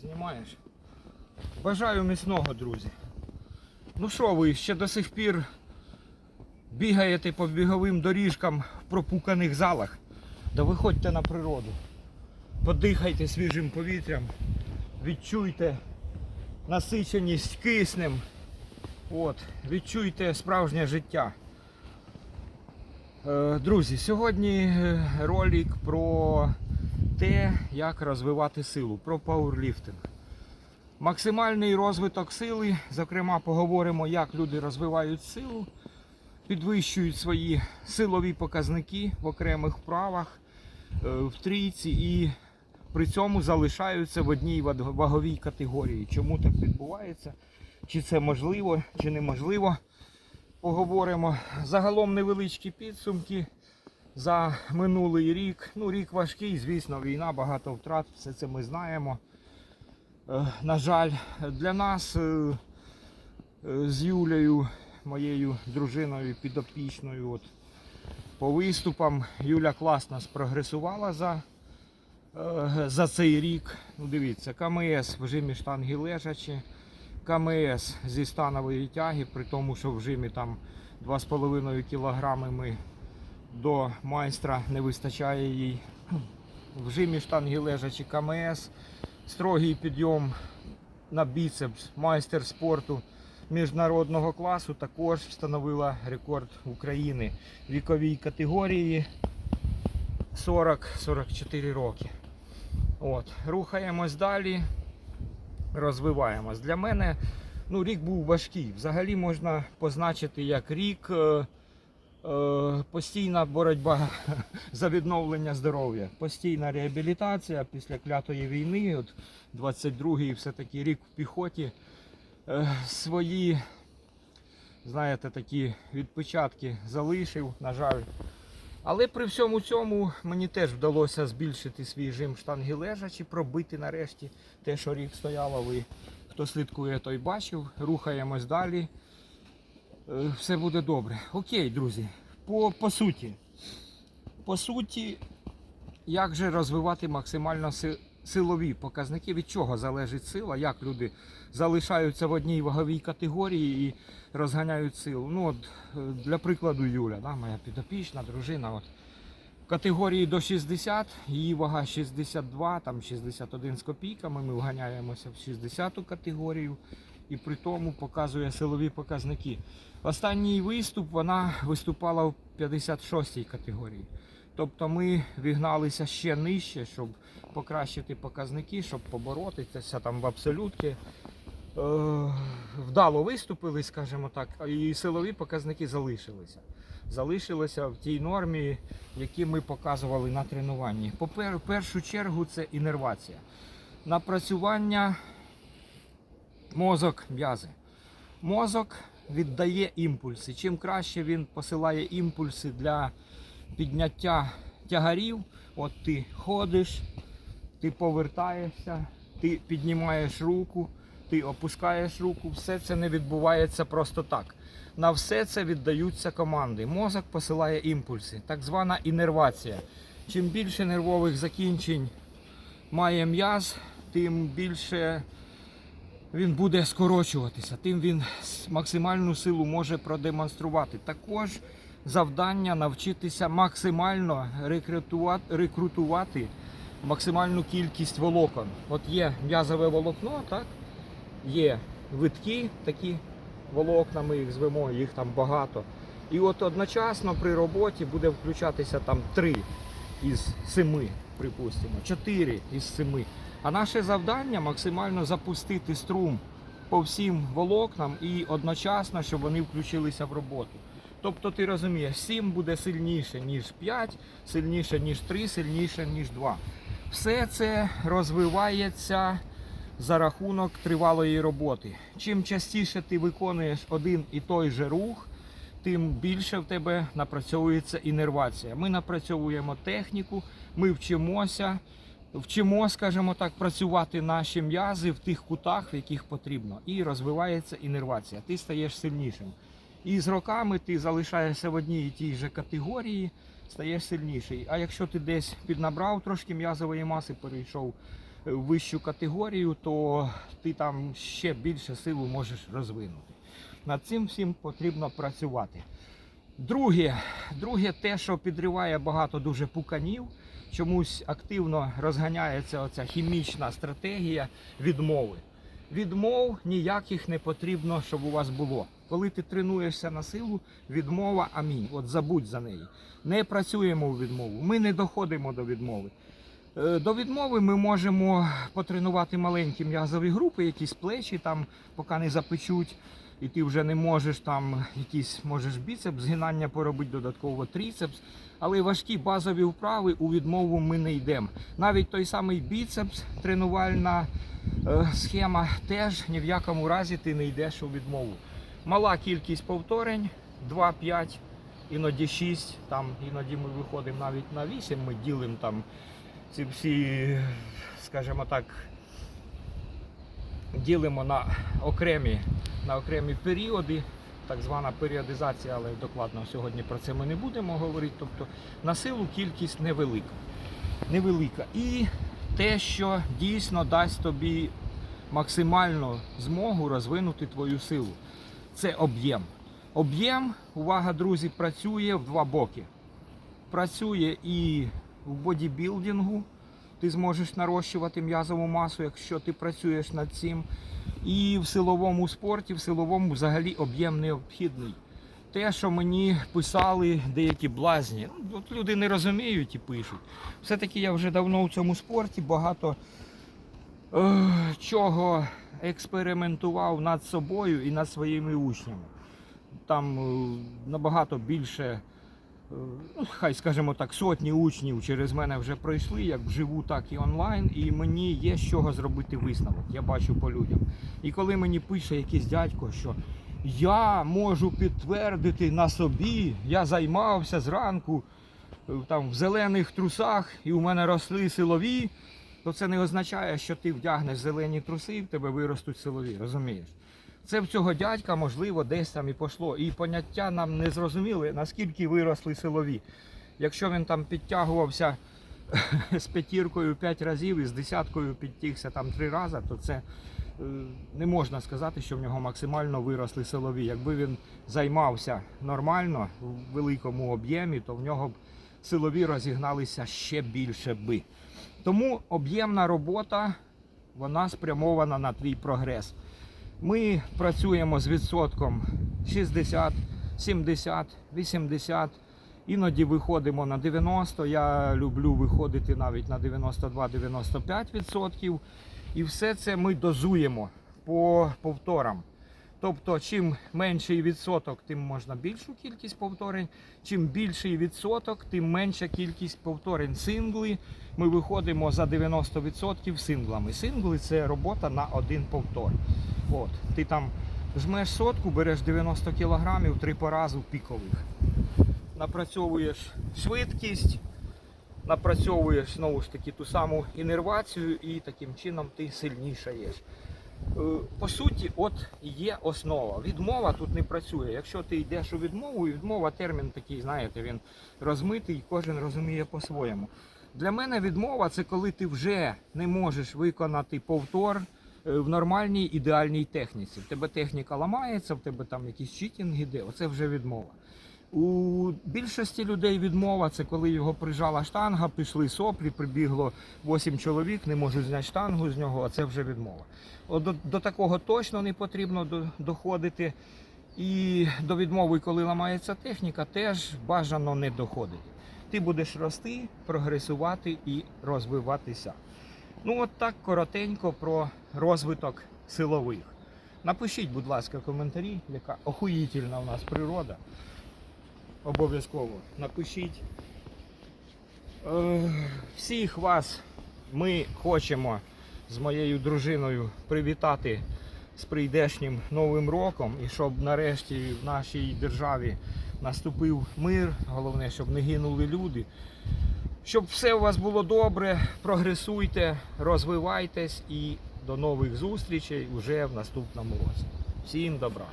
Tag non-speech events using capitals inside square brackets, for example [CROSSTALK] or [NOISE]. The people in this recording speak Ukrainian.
Знімаєш? Бажаю міцного, друзі. Ну що ви, ще до сих пір бігаєте по біговим доріжкам в пропуканих залах? Да виходьте на природу. Подихайте свіжим повітрям, відчуйте насиченість киснем. От, відчуйте справжнє життя. Е, Друзі, сьогодні е, ролик про те, як розвивати силу, про пауерліфтинг. Максимальний розвиток сили, зокрема, поговоримо, як люди розвивають силу, підвищують свої силові показники в окремих вправах, е, в трійці і при цьому залишаються в одній ваговій категорії. Чому так відбувається? Чи це можливо, чи неможливо? Поговоримо. Загалом невеличкі підсумки за минулий рік. Ну, рік важкий, звісно, війна, багато втрат, все це ми знаємо. Е, На жаль, для нас е, е, з Юлею, моєю дружиною підопічною, от, по виступам Юля класно спрогресувала за, за цей рік. Ну, дивіться, КМС в жимі штанги лежачі, КМС зі станової тяги, при тому, що в жимі там 2,5 кг ми до майстра не вистачає їй. В жимі штанги лежачі КМС, строгий підйом на біцепс, майстер спорту міжнародного класу також встановила рекорд України в віковій категорії 40-44 роки. От, рухаємось далі, розвиваємось. Для мене ну, рік був важкий. Взагалі можна позначити як рік. Е, постійна боротьба [LAUGHS] за відновлення здоров'я, постійна реабілітація після клятої війни. От 22-й все-таки рік в піхоті. Е, свої, знаєте, такі відпечатки залишив, на жаль. Але при всьому цьому мені теж вдалося збільшити свій жим штанги лежачі, пробити нарешті те, що рік стояло. Ви хто слідкує, той бачив. Рухаємось далі. Е, все буде добре. Окей, друзі. По, по суті. По суті, як же розвивати максимально силові показники, від чого залежить сила, як люди залишаються в одній ваговій категорії і розганяють силу. Ну, от, е, для прикладу, Юля, да, моя підопічна дружина. От, в категорії до 60, її вага 62, там 61 з копійками. Ми вганяємося в 60 категорію і при тому показує силові показники. Останній виступ вона виступала в 56-й категорії. Тобто ми вігналися ще нижче, щоб покращити показники, щоб поборотися там в абсолютки. Е, вдало виступили, скажімо так, і силові показники залишилися. Залишилися в тій нормі, які ми показували на тренуванні. По першу чергу це інервація. Напрацювання мозок, м'язи. Мозок віддає імпульси. Чим краще він посилає імпульси для підняття тягарів, от ти ходиш, ти повертаєшся, ти піднімаєш руку, ти опускаєш руку, все це не відбувається просто так. На все це віддаються команди. Мозок посилає імпульси, так звана інервація. Чим більше нервових закінчень має м'яз, тим більше він буде скорочуватися, тим він максимальну силу може продемонструвати. Також завдання навчитися максимально рекрутувати, максимальну кількість волокон. От є м'язове волокно, так? є витки, такі волокна, ми їх звемо, їх там багато. І от одночасно при роботі буде включатися там три із семи, припустимо, чотири із семи. А наше завдання максимально запустити струм по всім волокнам і одночасно, щоб вони включилися в роботу. Тобто ти розумієш, 7 буде сильніше, ніж 5, сильніше, ніж 3, сильніше, ніж 2. Все це розвивається за рахунок тривалої роботи. Чим частіше ти виконуєш один і той же рух, тим більше в тебе напрацьовується інервація. Ми напрацьовуємо техніку, ми вчимося, вчимо, скажімо так, працювати наші м'язи в тих кутах, в яких потрібно. І розвивається інервація. Ти стаєш сильнішим. І з роками ти залишаєшся в одній і тій же категорії, стаєш сильніший. А якщо ти десь піднабрав трошки м'язової маси, перейшов е, вищу категорію, то ти там ще більше силу можеш розвинути. Над цим всім потрібно працювати. Друге, друге, те, що підриває багато дуже пуканів, чомусь активно розганяється оця хімічна стратегія відмови. Відмов ніяких не потрібно, щоб у вас було. Коли ти тренуєшся на силу, відмова амінь. От забудь за неї. Не працюємо у відмову. Ми не доходимо до відмови. Е, До відмови ми можемо потренувати маленькі м'язові групи, якісь плечі там, поки не запечуть, і ти вже не можеш там якісь можеш біцепс, згинання поробити додатково тріцепс. Але важкі базові вправи у відмову ми не йдемо. Навіть той самий біцепс, тренувальна е, схема, теж ні в якому разі ти не йдеш у відмову. Мала кількість повторень 2-5, іноді 6, там іноді ми виходимо навіть на 8, ми ділимо там ці всі, скажімо так, ділимо на окремі, на окремі періоди, так звана періодизація, але докладно сьогодні про це ми не будемо говорити. Тобто на силу кількість невелика. невелика. І те, що дійсно дасть тобі максимальну змогу розвинути твою силу, це об'єм. Об'єм, увага, друзі, працює в два боки. Працює і в бодібілдингу, ти зможеш нарощувати м'язову масу, якщо ти працюєш над цим. І в силовому спорті, в силовому взагалі об'єм необхідний. Те, що мені писали деякі блазні, ну, от люди не розуміють і пишуть. Все-таки я вже давно в цьому спорті багато е, чого експериментував над собою і над своїми учнями. Там е, набагато більше, ну, хай скажімо так, сотні учнів через мене вже пройшли, як вживу, так і онлайн. І мені є з чого зробити висновок. Я бачу по людям. І коли мені пише якийсь дядько, що я можу підтвердити на собі, я займався зранку е, там в зелених трусах, і у мене росли силові, то це не означає, що ти вдягнеш зелені труси і в тебе виростуть силові, розумієш? Це в цього дядька, можливо, десь там і пішло. І поняття нам не зрозуміли, наскільки виросли силові. Якщо він там підтягувався [LAUGHS] з п'ятіркою 5 разів і з десяткою підтягся там 3 рази, то це е, не можна сказати, що в нього максимально виросли силові. Якби він займався нормально в великому об'ємі, то в нього б силові розігналися ще більше би. Тому об'ємна робота вона спрямована на твій прогрес. Ми працюємо з відсотком 60, 70, 80. Іноді виходимо на 90. Я люблю виходити навіть на 92-95%. І все це ми дозуємо по повторам. Тобто, чим менший відсоток, тим можна більшу кількість повторень. Чим більший відсоток, тим менша кількість повторень. Сингли ми виходимо за 90% синглами. Сингли це робота на один повтор. От, ти там жмеш сотку, береш 90 кілограмів, три по разу пікових. Напрацьовуєш швидкість, напрацьовуєш знову ж таки ту саму інервацію і таким чином ти сильнішаєш. Е, По суті, от є основа. Відмова тут не працює. Якщо ти йдеш у відмову, відмова термін такий, знаєте, він розмитий, кожен розуміє по-своєму. Для мене відмова це коли ти вже не можеш виконати повтор в нормальній ідеальній техніці. В тебе техніка ламається, в тебе там якісь читінг іде, оце вже відмова. У більшості людей відмова це коли його прижала штанга, пішли соплі, прибігло 8 чоловік, не можуть зняти штангу з нього, а це вже відмова. До, до такого точно не потрібно до- доходити. І до відмови, коли ламається техніка, теж бажано не доходити. Ти будеш рости, прогресувати і розвиватися. Ну, от так коротенько про розвиток силових. Напишіть, будь ласка, коментарі, яка охуїтельна у нас природа. Обов'язково напишіть. Е, Всіх вас ми хочемо з моєю дружиною привітати з прийдешнім новим роком і щоб нарешті в нашій державі наступив мир. Головне, щоб не гинули люди. Щоб все у вас було добре, прогресуйте, розвивайтесь і до нових зустрічей уже в наступному році. Всім добра!